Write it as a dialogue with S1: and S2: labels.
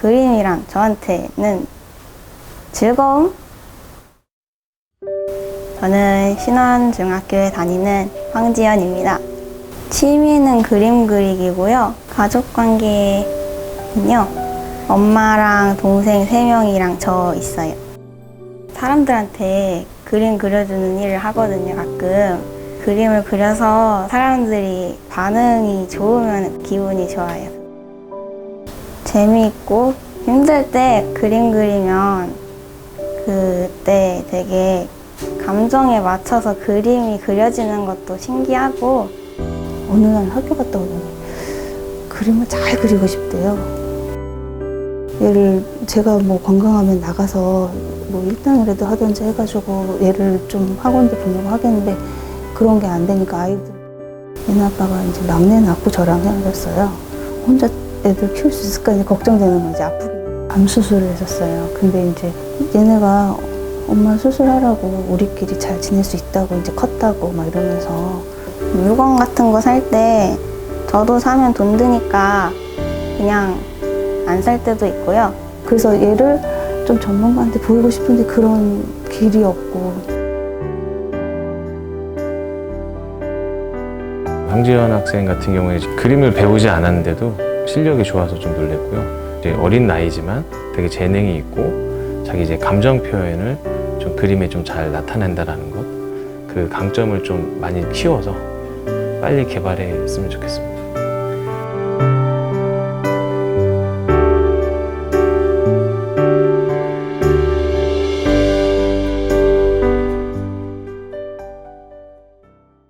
S1: 그림이란 저한테는 즐거움? 저는 신원중학교에 다니는 황지연입니다. 취미는 그림 그리기고요. 가족 관계는요. 엄마랑 동생 세명이랑 저 있어요. 사람들한테 그림 그려주는 일을 하거든요, 가끔. 그림을 그려서 사람들이 반응이 좋으면 기분이 좋아요. 재미있고 힘들 때 그림 그리면 그때 되게 감정에 맞춰서 그림이 그려지는 것도 신기하고
S2: 어느 날 학교 갔다 오더니 그림을 잘 그리고 싶대요. 얘를 제가 뭐 건강하면 나가서 뭐 일당이라도 하든지 해가지고 얘를 좀 학원도 보내고 하겠는데 그런 게 안 되니까 아이들 얘네 아빠가 이제 막내 낳고 저랑 헤어졌어요. 혼자 애들 키울 수 있을까 이제 걱정되는 거지 아프게 암 수술을 했었어요. 근데 이제 얘네가 엄마 수술하라고 우리끼리 잘 지낼 수 있다고 이제 컸다고 막 이러면서
S1: 물건 같은 거 살 때 저도 사면 돈 드니까 그냥 안 살 때도 있고요.
S2: 그래서 얘를 좀 전문가한테 보이고 싶은데 그런 길이 없고
S3: 황지연 학생 같은 경우에 그림을 배우지 않았는데도 실력이 좋아서 좀 놀랬고요. 이제 어린 나이지만 되게 재능이 있고 자기 이제 감정 표현을 좀 그림에 좀 잘 나타낸다라는 것, 그 강점을 좀 많이 키워서 빨리 개발했으면 좋겠습니다.